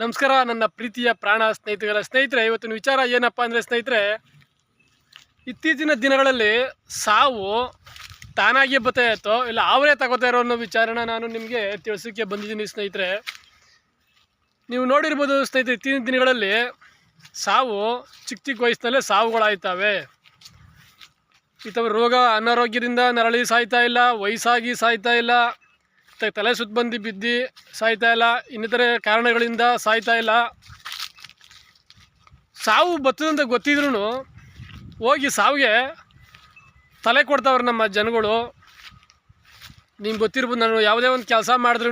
ನಮಸ್ಕಾರ, ನನ್ನ ಪ್ರೀತಿಯ ಪ್ರಾಣ ಸ್ನೇಹಿತಗಳ ಸ್ನೇಹಿತರೆ, ಇವತ್ತಿನ ವಿಚಾರ ಏನಪ್ಪ ಅಂದರೆ ಸ್ನೇಹಿತರೆ, ಇತ್ತೀಚಿನ ದಿನಗಳಲ್ಲಿ ಸಾವು ತಾನಾಗಿಯೇ ಬತ್ತಾ ಇತ್ತೋ. ಇಲ್ಲ, ಅವರೇ ತಗೋತಾ ಇರೋ ಅನ್ನೋ ವಿಚಾರನ ನಾನು ನಿಮಗೆ ತಿಳಿಸೋಕ್ಕೆ ಬಂದಿದ್ದೀನಿ ಸ್ನೇಹಿತರೆ. ನೀವು ನೋಡಿರ್ಬೋದು ಸ್ನೇಹಿತರೆ, ಇತ್ತೀಚಿನ ದಿನಗಳಲ್ಲಿ ಸಾವು ಚಿಕ್ಕ ಚಿಕ್ಕ ವಯಸ್ಸಿನಲ್ಲೇ ಸಾವುಗಳಾಯ್ತವೆ. ಈ ರೋಗ ಅನಾರೋಗ್ಯದಿಂದ ನರಳಿ ಸಾಯ್ತಾ ಇಲ್ಲ, ವಯಸ್ಸಾಗಿ ಸಾಯ್ತಾ ಇಲ್ಲ ತಲೆ ಸುತ್ತ ಬಂದು ಬಿದ್ದು ಸಾಯ್ತಾ ಇಲ್ಲ. ಇನ್ನಿತರೆ ಕಾರಣಗಳಿಂದ ಸಾಯ್ತಾ ಇಲ್ಲ. ಸಾವು ಬತ್ತದಂತ ಗೊತ್ತಿದ್ರೂ ಹೋಗಿ ಸಾವಿಗೆ ತಲೆ ಕೊಡ್ತಾವ್ರೆ ನಮ್ಮ ಜನಗಳು. ನಿಮ್ಗೆ ಗೊತ್ತಿರ್ಬೋದು, ನಾನು ಯಾವುದೇ ಒಂದು ಕೆಲಸ ಮಾಡಿದ್ರು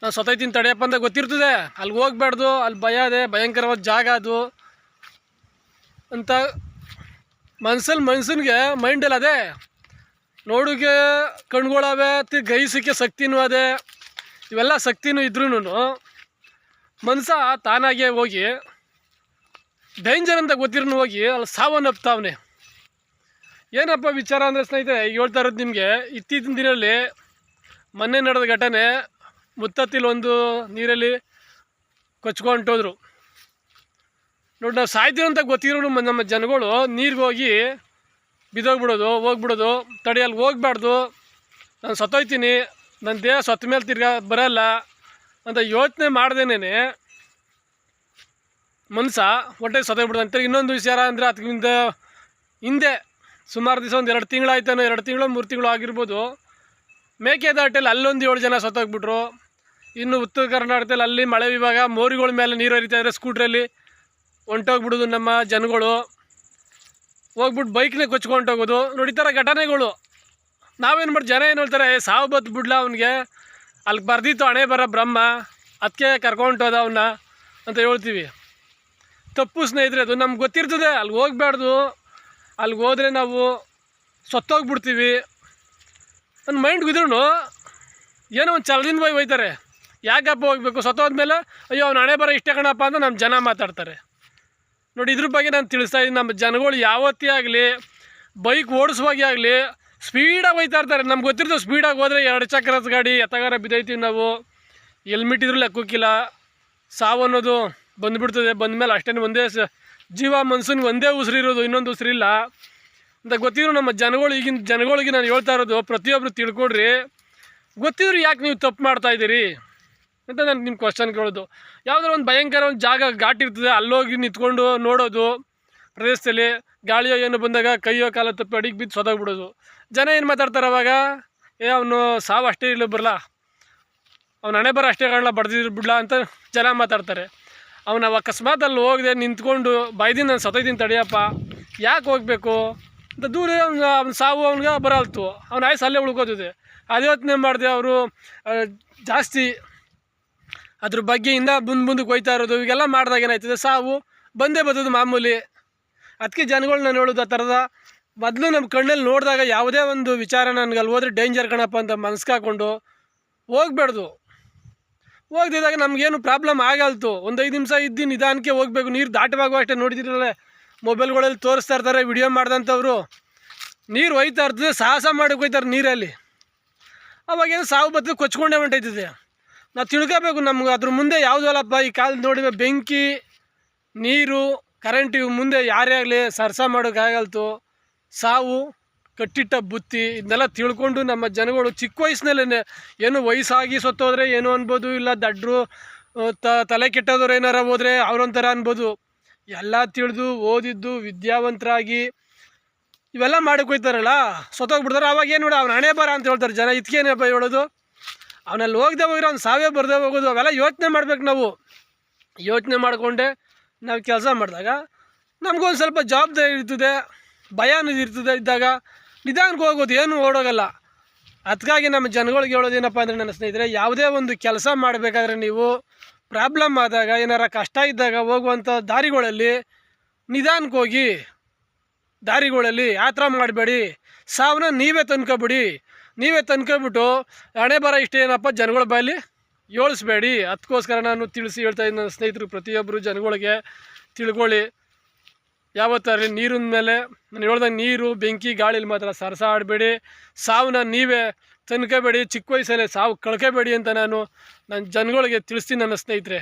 ನಾನು ಸೊತೈತೀನಿ ತಡೆಯಪ್ಪ ಅಂತ ಗೊತ್ತಿರ್ತದೆ. ಅಲ್ಲಿಗೆ ಹೋಗ್ಬಾರ್ದು ಅಲ್ಲಿ ಭಯ ಅದೇ, ಭಯಂಕರವಾದ ಜಾಗ ಅದು ಅಂತ ಮನ್ಸಲ್ಲಿ ಮನ್ಸನ್ಗೆ ಮೈಂಡಲ್ಲಿ ಅದೇ. ನೋಡಿಗೆ ಕಣ್ಗಳವೆ ಅತಿ ಗೈಸಕ್ಕೆ ಶಕ್ತಿನೂ ಅದೇ. ಇವೆಲ್ಲ ಶಕ್ತಿನೂ ಇದ್ರೂ ಮನ್ಸ ತಾನಾಗೆ ಹೋಗಿ ಡೇಂಜರ್ ಅಂತ ಗೊತ್ತಿರೋ ಹೋಗಿ ಅಲ್ಲಿ ಸಾವನ್ನಪ್ತಾವನೆ. ಏನಪ್ಪ ವಿಚಾರ ಅಂದರೆ ಸ್ನೇಹಿತರೆ ಹೇಳ್ತಾ ಇರೋದು ನಿಮಗೆ, ಇತ್ತೀಚಿನ ದಿನದಲ್ಲಿ ಮೊನ್ನೆ ನಡೆದ ಘಟನೆ, ಮುತ್ತತ್ತಿಲ್ ಒಂದು ನೀರಲ್ಲಿ ಕೊಚ್ಕೊಂಟೋದ್ರು ನೋಡಿ ನಾವು ಸಾಯ್ತೀವಿ ಅಂತ ಗೊತ್ತಿರೋ ನಮ್ಮ ಜನಗಳು ನೀರಿಗೆ ಹೋಗಿ ಬಿದ್ದೋಗ್ಬಿಡೋದು, ಹೋಗ್ಬಿಡೋದು, ತಡೆಯಲ್ಲಿ ಹೋಗ್ಬಾರ್ದು. ನಾನು ಸತ್ತೋಯ್ತೀನಿ ನನ್ನ ದೇಹ ಸತ್ತ ಮೇಲೆ ತಿರ್ಗಾ ಬರಲ್ಲ ಅಂತ ಯೋಚನೆ ಮಾಡ್ದೇನೆ ಮನ್ಸ ಹೊಟ್ಟೆ ಅಂತ. ಇನ್ನೊಂದು ವಿಚಾರ ಅಂದರೆ ಅದಕ್ಕಿಂತ ಹಿಂದೆ ಸುಮಾರು ದಿವಸ ಒಂದು ಎರಡು ತಿಂಗಳಾಯ್ತಾನೋ, ಎರಡು ತಿಂಗಳು, ಮೂರು ತಿಂಗಳು ಆಗಿರ್ಬೋದು. ಮೇಕೆದಾಟಲ್ಲಿ ಅಲ್ಲೊಂದು ಏಳು ಜನ ಸತ್ತೋಗ್ಬಿಟ್ರು. ಇನ್ನು ಉತ್ತರ ಕರ್ನಾಟಕದಲ್ಲಿ ಅಲ್ಲಿ ಮಳೆ ವಿಭಾಗ, ಮೋರಿಗಳ ಮೇಲೆ ನೀರು ಹರಿತಾ ಇದ್ರೆ ಸ್ಕೂಟ್ರಲ್ಲಿ ಹೊಂಟೋಗ್ಬಿಡೋದು ನಮ್ಮ ಜನಗಳು. ಹೋಗ್ಬಿಟ್ಟು ಬೈಕ್ನೇ ಕೊಚ್ಕೊಂಡು ಹೋಗೋದು. ನೋಡಿ ಈ ಘಟನೆಗಳು. ನಾವೇನು ಮಾಡಿ ಜನ ಏನು ಹೇಳ್ತಾರೆ "ಏ, ಸಾವು ಬತ್ತು ಬಿಡ್ಲ ಅವನಿಗೆ. ಅಲ್ಲಿ ಬರ್ದಿತ್ತು ಹಣೆ ಬರ ಬ್ರಹ್ಮ. ಅದಕ್ಕೆ ಹೋದ ಅವನ್ನ ಅಂತ ಹೇಳ್ತೀವಿ. ತಪ್ಪು ಸ್ನೇಹಿತರೆ ಅದು ನಮ್ಗೆ ಗೊತ್ತಿರ್ತದೆ. ಅಲ್ಲಿ ಹೋಗ್ಬಾರ್ದು ಅಲ್ಲಿಗೆ ಹೋದರೆ ನಾವು ಸತ್ತೋಗ್ಬಿಡ್ತೀವಿ. ನನ್ನ ಮೈಂಡ್ ಇದ್ರೂ ಏನೋ ಒಂದು ಚಲದಿಂದ ಹೋಗಿ ಹೋಯ್ತಾರೆ. ಯಾಕಪ್ಪ ಹೋಗ್ಬೇಕು? ಸತ್ತೋದ್ಮೇಲೆ ಅಯ್ಯೋ ಅವ್ನು ಹಣೆ ಬರ ಇಷ್ಟೇ ಕಣಪ್ಪ ಅಂತ ನಮ್ಮ ಜನ ಮಾತಾಡ್ತಾರೆ. ನೋಡಿ, ಇದ್ರ ಬಗ್ಗೆ ನಾನು ತಿಳಿಸ್ತಾ ಇದ್ದೀನಿ. ನಮ್ಮ ಜನಗಳು ಯಾವತ್ತೇ ಆಗಲಿ ಬೈಕ್ ಓಡಿಸುವಾಗೆ ಆಗಲಿ ಸ್ಪೀಡಾಗಿ ಹೋಯ್ತಾ ಇರ್ತಾರೆ. ನಮ್ಗೆ ಗೊತ್ತಿರ್ತದೆ ಸ್ಪೀಡಾಗಿ ಹೋದರೆ ಎರಡು ಚಕ್ರದ ಗಾಡಿ ಎತ್ತಗಾರ ಬಿದ್ದೈತೀವಿ ನಾವು. ಹೆಲ್ಮೆಟ್ ಇದ್ರೂ ಲೆಕ್ಕೋಕ್ಕಿಲ್ಲ. ಸಾವು ಅನ್ನೋದು ಬಂದುಬಿಡ್ತದೆ. ಬಂದಮೇಲೆ ಅಷ್ಟೇನು ಒಂದೇ ಜೀವ ಮನ್ಸನ್ಗೆ ಒಂದೇ ಉಸಿರಿರೋದು ಇನ್ನೊಂದು ಉಸಿರಿಲ್ಲ. ಅಂತ ಗೊತ್ತಿದ್ರು ನಮ್ಮ ಜನಗಳು. ಈಗಿನ ಜನಗಳಿಗೆ ನಾನು ಹೇಳ್ತಾ ಇರೋದು ಪ್ರತಿಯೊಬ್ಬರು ತಿಳ್ಕೊಡ್ರಿ ಗೊತ್ತಿದ್ರು ಯಾಕೆ ನೀವು ತಪ್ಪು ಮಾಡ್ತಾ ಇದ್ದೀರಿ? ಅಂತ ನಾನು ನಿಮ್ಮ ಕ್ವಶನ್ ಕೇಳೋದು. ಯಾವುದಾದ್ರು ಒಂದು ಭಯಂಕರ ಒಂದು ಜಾಗ ಘಾಟ್ ಇರ್ತದೆ, ಅಲ್ಲೋಗಿ ನಿಂತ್ಕೊಂಡು ನೋಡೋದು. ಪ್ರದೇಶದಲ್ಲಿ ಗಾಳಿಯೋ ಏನು ಬಂದಾಗ ಕೈಯೋ ಕಾಲ ತಪ್ಪಿ ಅಡಿಗೆ ಬಿದ್ದು ಸೊದೋಗ್ಬಿಡೋದು. ಜನ ಏನು ಮಾತಾಡ್ತಾರೆ ಅವಾಗ? ಏ, ಅವನು ಸಾವು ಅಷ್ಟೇ ಇಲ್ಲ ಬರಲ್ಲ ಅವ್ನ ಹಣೆ ಬರೋ ಅಷ್ಟೇ ಕಾಣಲ್ಲ ಬಡ್ದಿದ್ರು ಬಿಡ್ಲ ಅಂತ ಜನ ಮಾತಾಡ್ತಾರೆ. ಅವ್ನು ಅವ ಅಕಸ್ಮಾತ್ ಅಲ್ಲಿ ಹೋಗದೆ ನಿಂತ್ಕೊಂಡು ಬೈದಿನ ನಾನು ಸತೈದಿನ ತಡಿಯಪ್ಪ. ಯಾಕೆ ಹೋಗಬೇಕು? ಅಂತ ದೂರ ಅವ್ನ ಅವ್ನ ಸಾವು ಅವ್ನಿಗೆ ಬರಲ್ತು. ಅವ್ನ ಆಯ್ಸು ಅಲ್ಲೇ ಉಳ್ಕೋತಿದೆ. ಅದೇ ಯೋಚನೆ ಮಾಡಿದೆ ಅವರು? ಜಾಸ್ತಿ ಅದ್ರ ಬಗ್ಗೆಯಿಂದ ಮುಂದೆ ಮುಂದಕ್ಕೆ ಕೊಯ್ತಾ ಇರೋದು ಇವೆಲ್ಲ ಮಾಡಿದಾಗ ಏನಾಯ್ತದೆ? ಸಾವು ಬಂದೇ ಬರ್ತದೆ ಮಾಮೂಲಿ. ಅದಕ್ಕೆ ಜನಗಳು ನಾನು ಹೇಳೋದು ಆ ಥರದ. ಮೊದಲು ನಮ್ಮ ಕಣ್ಣಲ್ಲಿ ನೋಡಿದಾಗ ಯಾವುದೇ ಒಂದು ವಿಚಾರ ನನಗೆ ಅಲ್ಲಿ ಹೋದ್ರೆ ಡೇಂಜರ್ ಕಣಪ್ಪ ಅಂತ ಮನ್ಸ್ಕಾಕೊಂಡು ಹೋಗ್ಬೇಡ್ದು. ಹೋಗ್ದಿದ್ದಾಗ ನಮಗೇನು ಪ್ರಾಬ್ಲಮ್ ಆಗಲ್ತು. ಒಂದು ಐದು ನಿಮಿಷ ಇದ್ದು ನಿಧಾನಕ್ಕೆ ಹೋಗ್ಬೇಕು. ನೀರು ದಾಟವಾಗುವ ಅಷ್ಟೇ ನೋಡಿದಿರಲ್ಲ. ಮೊಬೈಲ್ಗಳಲ್ಲಿ ತೋರಿಸ್ತಾ ಇರ್ತಾರೆ, ವಿಡಿಯೋ ಮಾಡ್ದಂಥವ್ರು. ನೀರು ಒಯ್ತಾ ಇರ್ತದೆ, ಸಾಹಸ ಮಾಡಕ್ಕೆ ಹೋಯ್ತಾರೆ ನೀರಲ್ಲಿ. ಅವಾಗೇನು ಸಾವು ಬತ್ತದೆ ಕೊಚ್ಕೊಂಡೇ ಹೊಂಟೈತದೆ. ನಾವು ತಿಳ್ಕೋಬೇಕು ನಮ್ಗೆ. ಅದ್ರ ಮುಂದೆ ಯಾವುದಲ್ಲಪ್ಪ, ಈ ಕಾಲದ ನೋಡಿ ಬೆಂಕಿ, ನೀರು ಕರೆಂಟ್ ಇವು ಮುಂದೆ ಯಾರೇ ಆಗಲಿ ಸರ್ಸ ಮಾಡೋಕ್ಕಾಗಲ್ತು ಸಾವು, ಕಟ್ಟಿಟ್ಟ ಬುತ್ತಿ, ಇದನ್ನೆಲ್ಲ ತಿಳ್ಕೊಂಡು ನಮ್ಮ ಜನಗಳು ಚಿಕ್ಕ ವಯಸ್ಸಿನಲ್ಲೇ ಏನು ವಯಸ್ಸಾಗಿ ಸತ್ತೋದ್ರೆ ಏನು ಅನ್ಬೋದು, ಇಲ್ಲ ದಡ್ರು ತ, ತಲೆ ಕೆಟ್ಟದವ್ರು ಏನಾರ ಹೋದರೆ ಅವ್ರೊಂಥರ ಅನ್ಬೋದು. ಎಲ್ಲ ತಿಳಿದು ಓದಿದ್ದು ವಿದ್ಯಾವಂತರಾಗಿ ಇವೆಲ್ಲ ಮಾಡಕ್ಕೆ ಹೋಯ್ತಾರಲ್ಲ ಸತ್ತೋಗ್ಬಿಡ್ತಾರೆ. ಅವಾಗ ಏನು ನೋಡಿ ಅವ್ರು ಹಣೆ ಬರ ಅಂತ ಹೇಳ್ತಾರೆ ಜನ. ಇದಕ್ಕೇನಪ್ಪ ಹೇಳೋದು? ಅವನಲ್ಲಿ ಹೋಗದೆ ಹೋಗಿರೋ, ಅವ್ನು ಸಾವೇ ಬರದೇ ಹೋಗೋದು, ಅವೆಲ್ಲ ಯೋಚನೆ ಮಾಡ್ಬೇಕು ನಾವು. ಯೋಚನೆ ಮಾಡಿಕೊಂಡೆ ನಾವು ಕೆಲಸ ಮಾಡಿದಾಗ ನಮಗೊಂದು ಸ್ವಲ್ಪ ಜವಾಬ್ದಾರಿ ಇರ್ತದೆ, ಭಯ ಇರ್ತದೆ ಇದ್ದಾಗ ನಿಧಾನಕ್ಕೆ ಹೋಗೋದು, ಏನು ಓಡೋಗಲ್ಲ. ಅದಕ್ಕಾಗಿ ನಮ್ಮ ಜನಗಳಿಗೆ ಹೇಳೋದು ಏನಪ್ಪ ಅಂದರೆ ನನ್ನ ಸ್ನೇಹಿತರೆ, ಯಾವುದೇ ಒಂದು ಕೆಲಸ ಮಾಡಬೇಕಾದ್ರೆ ನೀವು ಪ್ರಾಬ್ಲಮ್ ಆದಾಗ, ಏನಾರ ಕಷ್ಟ ಇದ್ದಾಗ ಹೋಗುವಂಥ ದಾರಿಗಳಲ್ಲಿ ನಿಧಾನಕ್ಕೆ ಹೋಗಿ, ದಾರಿಗಳಲ್ಲಿ ಯಾತ್ರ ಮಾಡಬೇಡಿ ಸಾವನ್ನ ನೀವೇ ತಂದ್ಕೊಬಿಡಿ ನೀವೇ ತಂದ್ಕೊಂಬಿಟ್ಟು ಹಣೆ ಬರ ಇಷ್ಟೇನಪ್ಪ ಜನಗಳ ಬಾಯಲ್ಲಿ? ಏಳಿಸ್ಬೇಡಿ ಅದಕ್ಕೋಸ್ಕರ ನಾನು ತಿಳಿಸಿ ಹೇಳ್ತಾ ಇದ್ದೀನಿ ನನ್ನ ಸ್ನೇಹಿತರು ಪ್ರತಿಯೊಬ್ಬರು ಜನಗಳಿಗೆ ತಿಳ್ಕೊಳ್ಳಿ. ಯಾವತ್ತಾಗಲಿ ನೀರಿನ ಮೇಲೆ, ನಾನು ಹೇಳ್ದಂಗೆ ನೀರು, ಬೆಂಕಿ ಗಾಳಿಲಿ ಮಾತ್ರ ಸರಸ ಆಡಬೇಡಿ. ಸಾವನ್ನ ನೀವೇ ತನ್ಕೋಬೇಡಿ ಚಿಕ್ಕ ವಯಸ್ಸಲ್ಲೇ ಸಾವು ಕಳ್ಕೋಬೇಡಿ ಅಂತ ನಾನು ನನ್ನ ಜನಗಳಿಗೆ ತಿಳಿಸ್ತೀನಿ ನನ್ನ ಸ್ನೇಹಿತರೆ.